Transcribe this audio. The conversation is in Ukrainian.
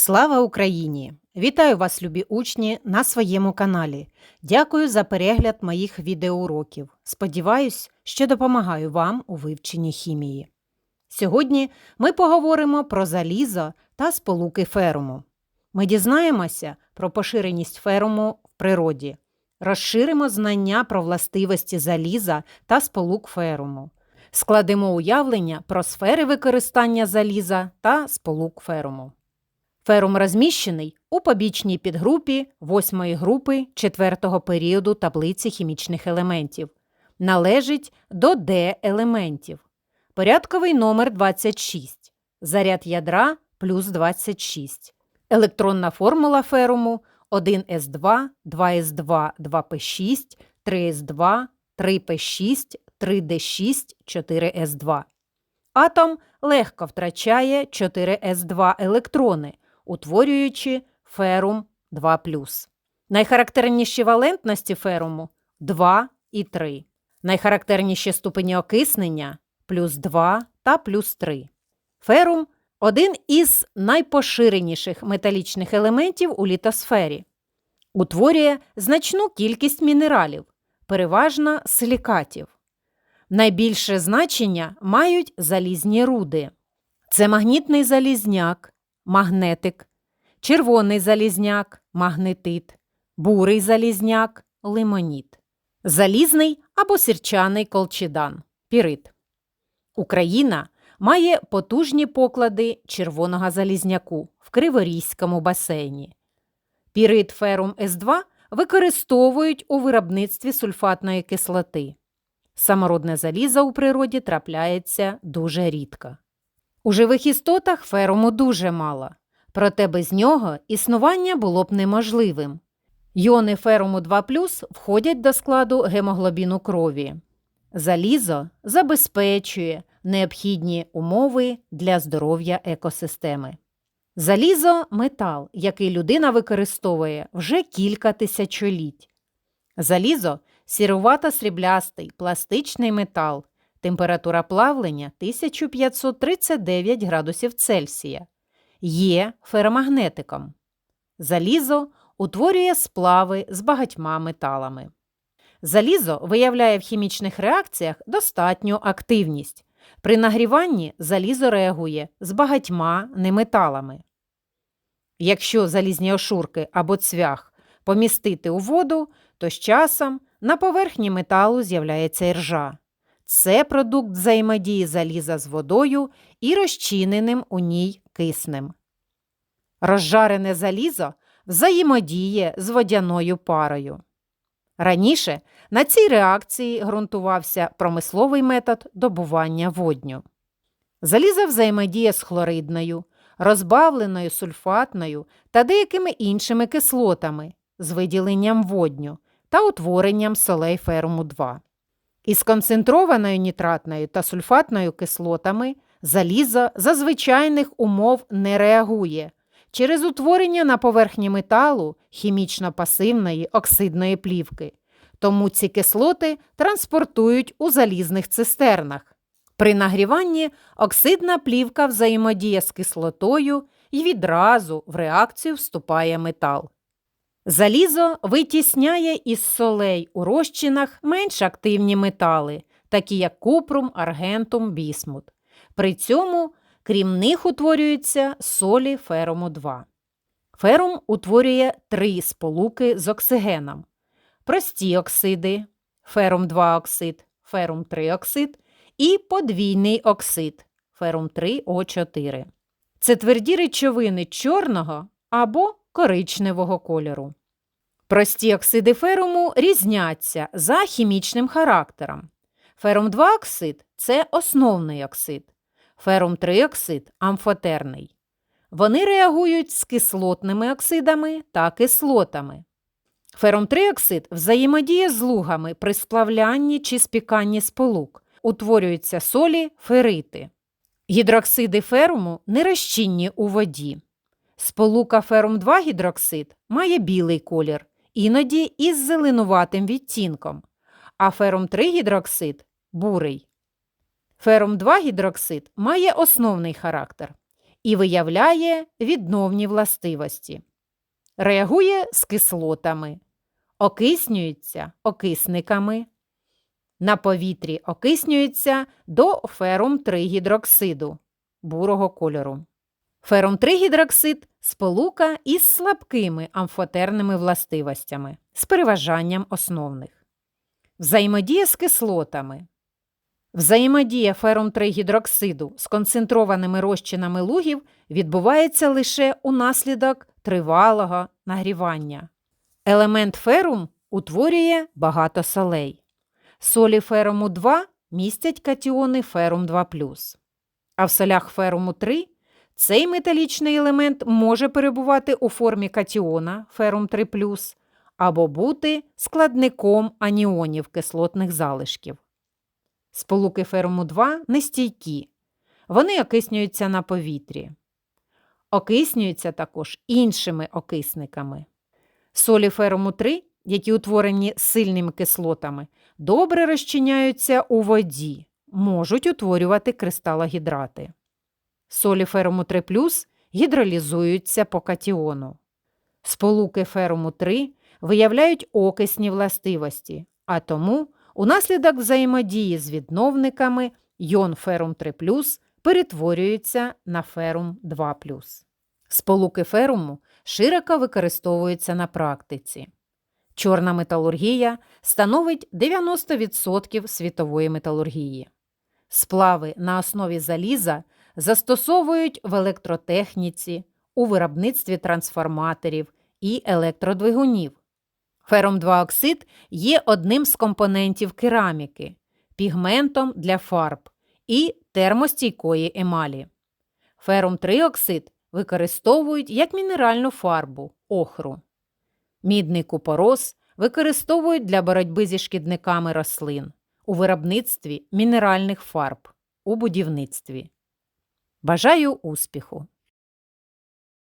Слава Україні! Вітаю вас, любі учні, на своєму каналі. Дякую за перегляд моїх відеоуроків. Сподіваюсь, що допомагаю вам у вивченні хімії. Сьогодні ми поговоримо про залізо та сполуки феруму. Ми дізнаємося про поширеність феруму в природі, розширимо знання про властивості заліза та сполук феруму, складемо уявлення про сфери використання заліза та сполук феруму. Ферум розміщений у побічній підгрупі 8 групи 4 періоду таблиці хімічних елементів. Належить до Д-елементів. Порядковий номер 26. Заряд ядра плюс 26. Електронна формула феруму 1С2, 2С2, 2П6, 3С2, 3П6, 3Д6, 4С2. Атом легко втрачає 4С2 електрони утворюючи ферум 2 Найхарактерніші валентності феруму 2 і 3. Найхарактерніші ступені окиснення плюс 2 та плюс 3. Ферум один із найпоширеніших металічних елементів у літосфері. Утворює значну кількість мінералів, переважно силікатів. Найбільше значення мають залізні руди. Це магнітний залізняк, магнетик, червоний залізняк, магнетит, бурий залізняк, лимоніт, залізний або сірчаний колчедан, пірит. Україна має потужні поклади червоного залізняку в Криворізькому басейні. Пірит ферум С2 використовують у виробництві сульфатної кислоти. Самородне залізо у природі трапляється дуже рідко. У живих істотах феруму дуже мало, проте без нього існування було б неможливим. Йони феруму 2 входять до складу гемоглобіну крові. Залізо забезпечує необхідні умови для здоров'я екосистеми. Залізо метал, який людина використовує вже кілька тисячоліть. Залізо сірувато сріблястий пластичний метал, Температура плавлення 1539 градусів Цельсія. Є феромагнетиком. Залізо утворює сплави з багатьма металами. Залізо виявляє в хімічних реакціях достатню активність. При нагріванні залізо реагує з багатьма неметалами. Якщо залізні ошурки або цвях помістити у воду, то з часом на поверхні металу з'являється іржа. Це продукт взаємодії заліза з водою і розчиненим у ній киснем. Розжарене залізо взаємодіє з водяною парою. Раніше на цій реакції ґрунтувався промисловий метод добування водню. Залізо взаємодіє з хлоридною, розбавленою сульфатною та деякими іншими кислотами з виділенням водню та утворенням солей феруму 2. Із концентрованою нітратною та сульфатною кислотами залізо за звичайних умов не реагує через утворення на поверхні металу хімічно пасивної оксидної плівки. Тому ці кислоти транспортують у залізних цистернах. При нагріванні оксидна плівка взаємодіє з кислотою і відразу в реакцію вступає метал. Залізо витісняє із солей у розчинах менш активні метали, такі як купрум, аргентум, бісмут. При цьому, крім них, утворюються солі феруму 2. Ферум утворює три сполуки з оксигеном: прості оксиди, ферум 2 оксид, ферум 3 оксид і подвійний оксид ферум 3 О4. Це тверді речовини чорного або коричневого кольору. Прості оксиди феруму різняться за хімічним характером. Ферум 2 оксид це основний оксид, ферум 3 оксид амфотерний. Вони реагують з кислотними оксидами та кислотами. Ферум 3 оксид взаємодіє з лугами при сплавлянні чи спіканні сполук. Утворюються солі ферити. Гідроксиди феруму нерозчинні у воді. Сполука ферум 2 гідроксид має білий колір іноді із зеленуватим відтінком, а ферум 3 гідроксид бурий. Ферум 2 гідроксид має основний характер. і виявляє відновні властивості. Реагує з кислотами, окиснюється окисниками. На повітрі окиснюється до ферум 3 гідроксиду бурого кольору. Ферум 3 гідроксид сполука із слабкими амфотерними властивостями з переважанням основних. Взаємодія з кислотами. Взаємодія ферум 3 гідроксиду з концентрованими розчинами лугів відбувається лише унаслідок тривалого нагрівання. Елемент ферум утворює багато солей. Солі феруму 2 містять катіони ферум 2 а в солях феруму 3 цей металічний елемент може перебувати у формі катіона ферум 3 або бути складником аніонів кислотних залишків. Сполуки феруму 2 нестійкі, вони окиснюються на повітрі. Окиснюються також іншими окисниками. Солі феруму 3, які утворені сильними кислотами, добре розчиняються у воді, можуть утворювати кристалогідрати. Солі феруму 3 гідролізуються по катіону. Сполуки феруму 3 виявляють окисні властивості, а тому унаслідок взаємодії з відновниками йон ферум 3 перетворюється на ферум 2 Сполуки феруму широко використовуються на практиці. Чорна металургія становить 90% світової металургії. Сплави на основі заліза застосовують в електротехніці, у виробництві трансформаторів і електродвигунів. Фером 2 оксид є одним з компонентів кераміки, пігментом для фарб і термостійкої емалі. Ферум 3 оксид використовують як мінеральну фарбу охру. Мідний купорос використовують для боротьби зі шкідниками рослин у виробництві мінеральних фарб у будівництві. Бажаю успіху!